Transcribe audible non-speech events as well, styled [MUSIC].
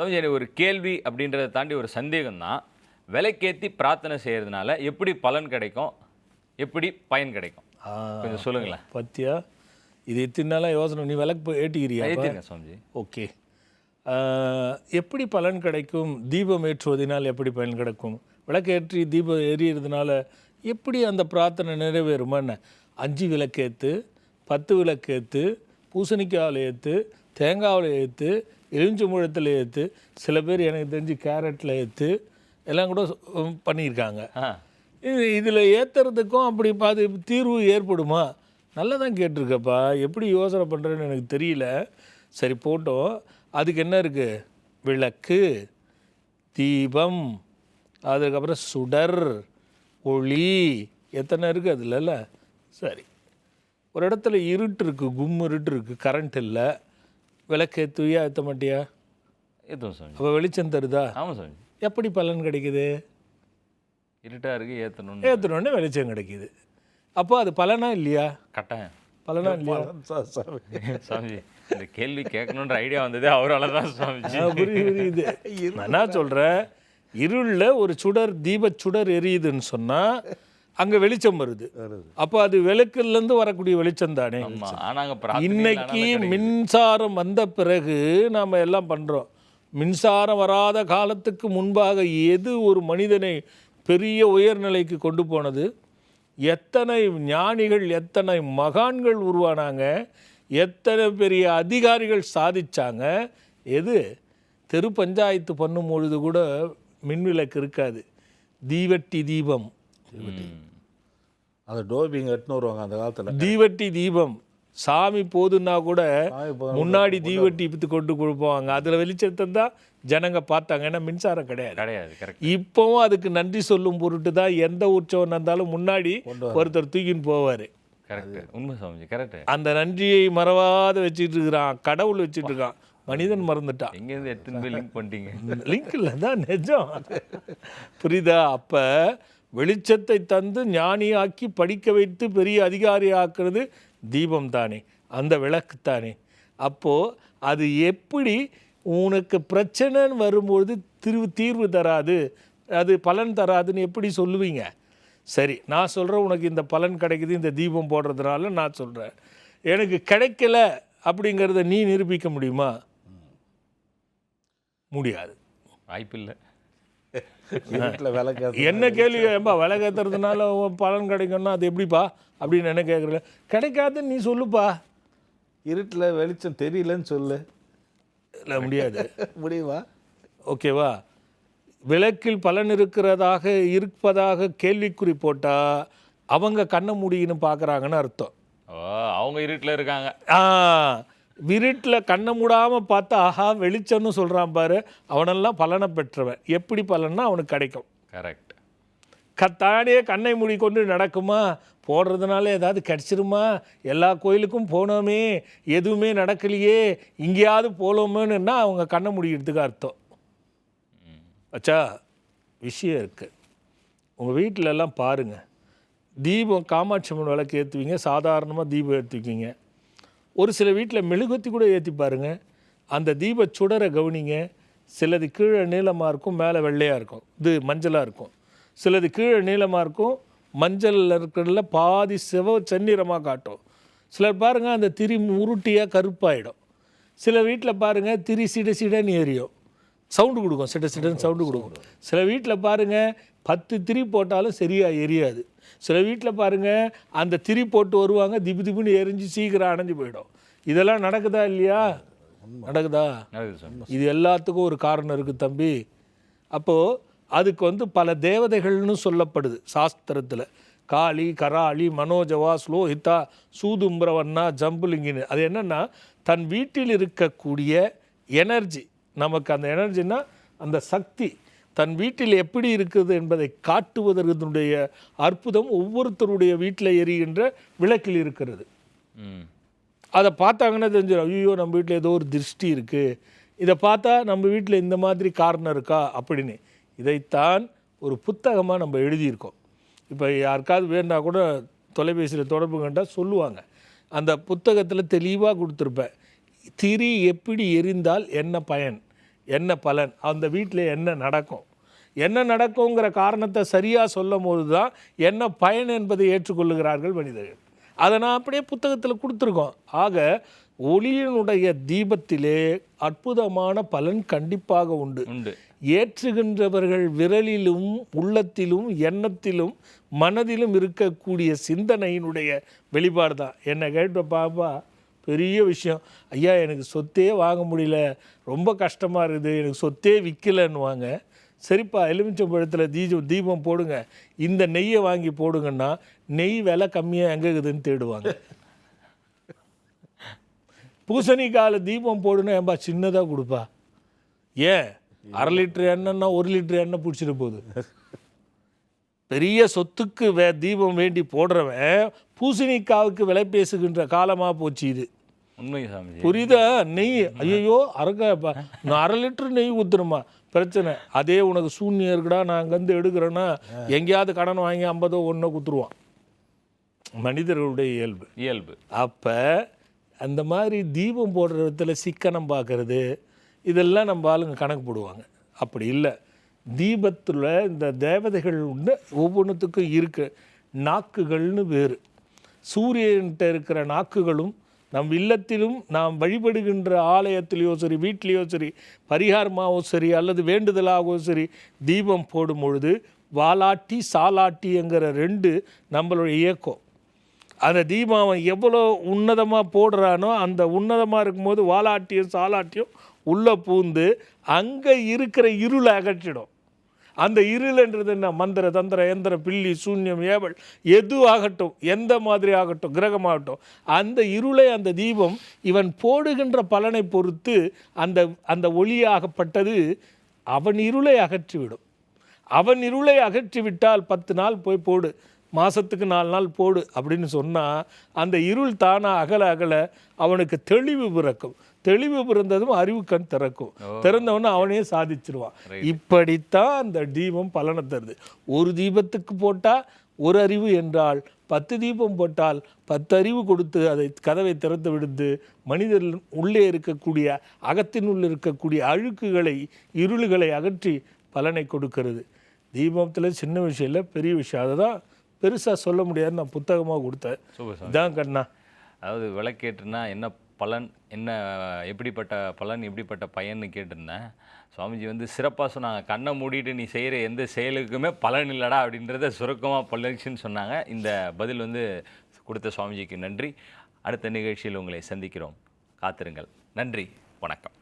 சமஜி ஒரு கேள்வி அப்படின்றத தாண்டி ஒரு சந்தேகம் தான் விலைக்கேத்தி பிரார்த்தனை செய்யறதுனால எப்படி பலன் கிடைக்கும்? எப்படி பயன் கிடைக்கும்? கொஞ்சம் சொல்லுங்களேன். பத்தியா? இது எத்தனை நாளாக யோசனை நீ ஏட்டிக்கிறியா அப்ப? ஏற்றிருங்க சுவாமிஜி. ஓகே. எப்படி பலன் கிடைக்கும்? தீபம் ஏற்றுவதனால் எப்படி பலன் கிடைக்கும்? விளக்கேற்றி தீபம் எரியறதுனால எப்படி அந்த பிரார்த்தனை நிறைவேறுமா என்ன? அஞ்சு விளக்கேற்று பத்து விளக்கேற்று பூசணிக்காவில் ஏற்று தேங்காவில் ஏற்று எலுமிச்சம்பழத்தில் ஏற்று சில பேர் எனக்கு தெரிஞ்சு கேரட்டில் ஏற்று எல்லாம் கூட பண்ணியிருக்காங்க. இது இதில் ஏற்றுறதுக்கும் அப்படி பாது தீர்வு ஏற்படுமா? நல்லா தான் கேட்டிருக்கப்பா. எப்படி யோசனை பண்ணுறேன்னு எனக்கு தெரியல. சரி போட்டோம். அதுக்கு என்ன இருக்குது விளக்கு தீபம் அதுக்கப்புறம் சுடர் ஒளி எத்தனை இருக்குது அதுலல்ல? சரி. ஒரு இடத்துல இருட்டு இருக்குது கும் இருட்டு இருக்குது கரண்ட் இல்லை. விளக்கு ஏற்றுவியா ஏற்ற மாட்டியா? ஏற்றுவோம் சுவாமிஜி அப்போ வெளிச்சம் தருதா? ஆமாம் சுவாமிஜி எப்படி பலன் கிடைக்குது? இருட்டா இருக்கு ஏற்றணும் ஏற்றுனோடனே வெளிச்சம் கிடைக்குது. அப்போ அது பலனா இல்லையா? கட்டாயம். பலனா இல்லையா? சுவாமிஜி இந்த கேள்வி கேட்கணுன்ற ஐடியா வந்ததே அவரால் தான் சுவாமிஜி ஆ, புரியுது நான் என்ன சொல்கிறேன் இருளில் ஒரு சுடர் தீபச் சுடர் எரியுதுன்னு சொன்னால் அங்கே வெளிச்சம் வருது. அப்போ அது விளக்குலேருந்து வரக்கூடிய வெளிச்சம் தானே? இன்னைக்கு. மின்சாரம் வந்த பிறகு நாம் எல்லாம் பண்ணுறோம் மின்சாரம் வராத காலத்துக்கு முன்பாக எது ஒரு மனிதனை பெரிய உயர்நிலைக்கு கொண்டு போனது? எத்தனை ஞானிகள் எத்தனை மகான்கள் உருவானாங்க? எத்தனை பெரிய அதிகாரிகள் சாதிச்சாங்க? எது? தெரு பஞ்சாயத்து பண்ணும் பொழுது கூட மின்விளக்கு இருக்காது. தீவட்டி தீபம். அந்த டோபிங் எட்டுன்னு வருவாங்க அந்த காலத்தில். தீவட்டி தீபம். சாமி போதுன்னா கூட முன்னாடி தீவட்டி வித்து கொண்டு கொடுப்பாங்க அதில் வெளிச்சத்தை தான் ஜனங்க பார்த்தாங்க. ஏன்னா மின்சாரம் கிடையாது. கிடையாது இப்போவும் அதுக்கு நன்றி சொல்லும் பொருட்டு தான் எந்த உற்சவம் இருந்தாலும் முன்னாடி ஒருத்தர் தூக்கின்னு போவார். கரெக்ட் உண்மை கரெக்ட் அந்த நன்றியை மறவாத வச்சுட்டு இருக்கிறான் கடவுள் வச்சுட்டு இருக்கான் மனிதன் மறந்துட்டான். எங்கேருந்து எடுத்துன்னு போய் லிங்க் பண்ணிட்டீங்க? லிங்க் இல்லை. தான் நிஜம். புரியுதா? அப்போ வெளிச்சத்தை தந்து ஞானியாக்கி படிக்க வைத்து பெரிய அதிகாரி ஆக்குறது தீபம் தானே அந்த விளக்கு தானே அப்போது அது எப்படி உனக்கு பிரச்சனைன்னு வரும்பொழுது திரு தீர்வு தராது அது பலன் தராதுன்னு எப்படி சொல்லுவீங்க? சரி நான் சொல்கிறேன் உனக்கு இந்த பலன் கிடைக்குது இந்த தீபம் போடுறதுனால நான் சொல்கிறேன் எனக்கு கிடைக்கல அப்படிங்கிறத நீ நிரூபிக்க முடியுமா? முடியாது. வாய்ப்பு இல்லை வீட்டில் விளக்கு [LAUGHS] என்ன கேள்வி ஏன்பா விலை கேத்துறதுனால பலன் கிடைக்கும்னா அது எப்படிப்பா அப்படின்னு என்ன கேட்குறல கிடைக்காதுன்னு நீ சொல்லுப்பா. இருட்டில் வெளிச்சம் தெரியலன்னு சொல்லு. இல்லை முடியாது. [LAUGHS] முடியுமா? ஓகேவா விளக்கில் பலன் இருக்கிறதாக இருப்பதாக கேள்விக்குறி போட்டால் அவங்க கண்ணை மூடின்னு பார்க்குறாங்கன்னு அர்த்தம். ஓ அவங்க இருட்டில் இருக்காங்க. ஆ. விருட்டில் கண்ணை மூடாமல் பார்த்தா ஆஹா வெளிச்சம்னு சொல்கிறான் பாரு. அவனெல்லாம் பலனை பெற்றவன். எப்படி பலன்னா அவனுக்கு கிடைக்கும். கரெக்ட் கத்தாடியே கண்ணை மூடி கொண்டு நடக்குமா? போடுறதுனால ஏதாவது கிடச்சிருமா? எல்லா கோயிலுக்கும் போனோமே எதுவுமே நடக்கலையே இங்கேயாவது போகலோமேனுன்னா அவங்க கண்ணை மூடிக்கிறதுக்கு அர்த்தம். அச்சா விஷயம் இருக்குது உங்கள் வீட்டில எல்லாம் பாருங்கள் தீபம் காமாட்சி அம்மன் விளக்கு ஏற்றுவீங்க சாதாரணமாக தீபம் ஏற்றுவீங்க ஒரு சில வீட்டில் மெழுகுத்தி கூட ஏற்றி பாருங்க. அந்த தீப சுடரை கவனிங்க சிலது கீழே நீளமாக இருக்கும் மேலே வெள்ளையாக இருக்கும். இது மஞ்சளாக இருக்கும். சிலது கீழே நீளமாக இருக்கும் மஞ்சளில் இருக்கிறதுல பாதி சிவ செந்நிறமாக காட்டும். சிலர் பாருங்கள் அந்த திரி உருட்டியாக கருப்பாயிடும். சில வீட்டில் பாருங்கள் திரி சிட சிடன்னு எரியும். சவுண்டு கொடுக்கும் சிட சிடன்னு சவுண்டு கொடுக்கும். சில வீட்டில் பாருங்கள் பத்து திரி போட்டாலும் சரியாக எரியாது. சில வீட்டில் பாருங்கள் அந்த திரி போட்டு வருவாங்க திபு திபுன்னு எரிஞ்சு சீக்கிரம் அணைஞ்சு போயிடும். இதெல்லாம் நடக்குதா இல்லையா? நடக்குதா? இது எல்லாத்துக்கும் ஒரு காரணம் இருக்குது தம்பி. அப்போது அதுக்கு வந்து பல தேவதைகள்னு சொல்லப்படுது சாஸ்திரத்தில். காளி கராளி மனோஜவா ஸ்லோஹிதா சூதும்பிரவண்ணா ஜம்புலிங்கின்னு. அது என்னென்னா தன் வீட்டில் இருக்கக்கூடிய எனர்ஜி. நமக்கு அந்த எனர்ஜினா அந்த சக்தி. தன் வீட்டில் எப்படி இருக்குது என்பதை காட்டுவதற்குடைய அற்புதம் ஒவ்வொருத்தருடைய வீட்டில் எரிகின்ற விளக்கில் இருக்கிறது. அதை பார்த்தாங்கன்னா தெரிஞ்சிடும் ஐயோ நம்ம வீட்டில் ஏதோ ஒரு திருஷ்டி இருக்குது இதை பார்த்தா நம்ம வீட்டில் இந்த மாதிரி காரணம் இருக்கா அப்படின்னு. இதைத்தான் ஒரு புத்தகமாக நம்ம எழுதியிருக்கோம். இப்போ யாருக்காவது வேணா கூட தொலைபேசியில் தொடர்பு கண்டால் சொல்லுவாங்க. அந்த புத்தகத்தில் தெளிவாக கொடுத்துருப்பேன் திரி எப்படி எரிந்தால் என்ன பயன்? என்ன பலன்? அந்த வீட்டில் என்ன நடக்கும்? என்ன நடக்குங்கிற காரணத்தை சரியாக சொல்லும் போது தான் என்ன பயன் என்பதை ஏற்றுக்கொள்ளுகிறார்கள் மனிதர்கள். அதை நான் அப்படியே புத்தகத்தில் கொடுத்துருக்கோம். ஆக ஒளியினுடைய தீபத்திலே அற்புதமான பலன் கண்டிப்பாக உண்டு. உண்டு. ஏற்றுகின்றவர்கள் விரலிலும் உள்ளத்திலும் எண்ணத்திலும் மனதிலும் இருக்கக்கூடிய சிந்தனையினுடைய வெளிப்பாடு தான் என்னை கேட்ட பாப்பா பெரிய விஷயம். ஐயா எனக்கு சொத்தே வாங்க முடியல. ரொம்ப கஷ்டமாக இருக்குது. எனக்கு சொத்தே விற்கலன்னுவாங்க சரிப்பா எலுமிச்சம்பழத்தில் தீபம் தீபம் போடுங்க. இந்த நெய்யை வாங்கி போடுங்கன்னா நெய் விலை கம்மியாக எங்கே இருக்குதுன்னு தேடுவாங்க. பூசணிக்கால தீபம் போடுனா ஏன்பா சின்னதாக கொடுப்பா? ஏன்? அரை லிட்டர் எண்ணெய்னா ஒரு லிட்டர் எண்ணெய் பிடிச்சிட்டு போகுது. பெரிய சொத்துக்கு வே தீபம் வேண்டி போடுறவன் பூசணிக்காவுக்கு விலை பேசுகின்ற காலமாக போச்சு இது. உண்மை சாமிஜி. புரியுதா? நெய் ஐயோ அரக்க நான் அரை லிட்டர் நெய் ஊற்றுணுமா பிரச்சனை. அதே உனக்கு சூன்யம் இருக்குடா நான் அங்கேருந்து எடுக்கிறேன்னா எங்கேயாவது கடன் வாங்கி ஐம்பதோ ஒன்றோ குத்துருவான். மனிதர்களுடைய இயல்பு. இயல்பு. அப்போ அந்த மாதிரி தீபம் போடுற இடத்துல சிக்கனம் பார்க்கறது இதெல்லாம் நம்ம ஆளுங்க கணக்கு போடுவாங்க. அப்படி இல்லை. தீபத்தில் இந்த தேவதைகள் உண்டு ஒவ்வொன்றுத்துக்கும் இருக்கு. நாக்குகள்னு வேறு. சூரியன்கிட்ட இருக்கிற நாக்குகளும் நம் இல்லத்திலும் நாம் வழிபடுகின்ற ஆலயத்திலேயோ சரி வீட்டிலேயோ சரி பரிகாரமாகவோ சரி அல்லது வேண்டுதலாகவோ சரி தீபம் போடும் பொழுது வாலாட்டி சாலாட்டிங்கிற ரெண்டு நம்மளுடைய இயக்கம். அந்த தீபம் அவன் எவ்வளோ உன்னதமாக போடுறானோ அந்த உன்னதமாக இருக்கும்போது வாலாட்டியும் சாலாட்டியும் உள்ளே பூந்து அங்கே இருக்கிற இருளை அகற்றிடும். அந்த இருள்ன்றது என்ன? மந்திர தந்திர எந்திர பில்லி சூன்யம் ஏவல் எது ஆகட்டும் எந்த மாதிரி ஆகட்டும் கிரகமாகட்டும் அந்த இருளை அந்த தீபம் இவன் போடுகின்ற பலனை பொறுத்து அந்த அந்த ஒளியாகப்பட்டது அவன் இருளை அகற்றிவிடும். அவன் இருளை அகற்றிவிட்டால் பத்து நாள் போய் போடு. மாசத்துக்கு நாலு நாள் போடு அப்படின்னு சொன்னால் அந்த இருள் தானாக அகல அகல அவனுக்கு தெளிவு பிறக்கும். தெளிவு பிறந்ததும் அறிவு கண் திறக்கும். திறந்தவொன்னே அவனே சாதிச்சிருவான். இப்படித்தான் அந்த தீபம் பலனை தருது. ஒரு தீபத்துக்கு போட்டால் ஒரு அறிவு என்றால் பத்து தீபம் போட்டால் பத்து அறிவு கொடுத்து அதை கதவை திறந்து விடுத்து மனிதர் உள்ளே இருக்கக்கூடிய அகத்தினுள் இருக்கக்கூடிய அழுக்குகளை இருளுகளை அகற்றி பலனை கொடுக்கிறது. தீபத்தில் சின்ன விஷயம் இல்லை பெரிய விஷயம். அதை தான் பெருசாக சொல்ல முடியாதுன்னு நான் புத்தகமாக கொடுத்தேன். இதான் கண்ணா. அதாவது விளக்கேற்றுனா என்ன பலன் என்ன எப்படிப்பட்ட பலன் எப்படிப்பட்ட பயன்னு கேட்டிருந்தேன். சுவாமிஜி வந்து சிறப்பாக சொன்னாங்க. கண்ணை மூடிட்டு நீ செய்கிற எந்த செயலுக்குமே பலன் இல்லடா அப்படின்றத சுருக்கமாக பலனுச்சுன்னு சொன்னாங்க. இந்த பதில் வந்து கொடுத்த சுவாமிஜிக்கு நன்றி. அடுத்த நிகழ்ச்சியில் உங்களை சந்திக்கிறோம். காத்திருங்கள். நன்றி. வணக்கம்.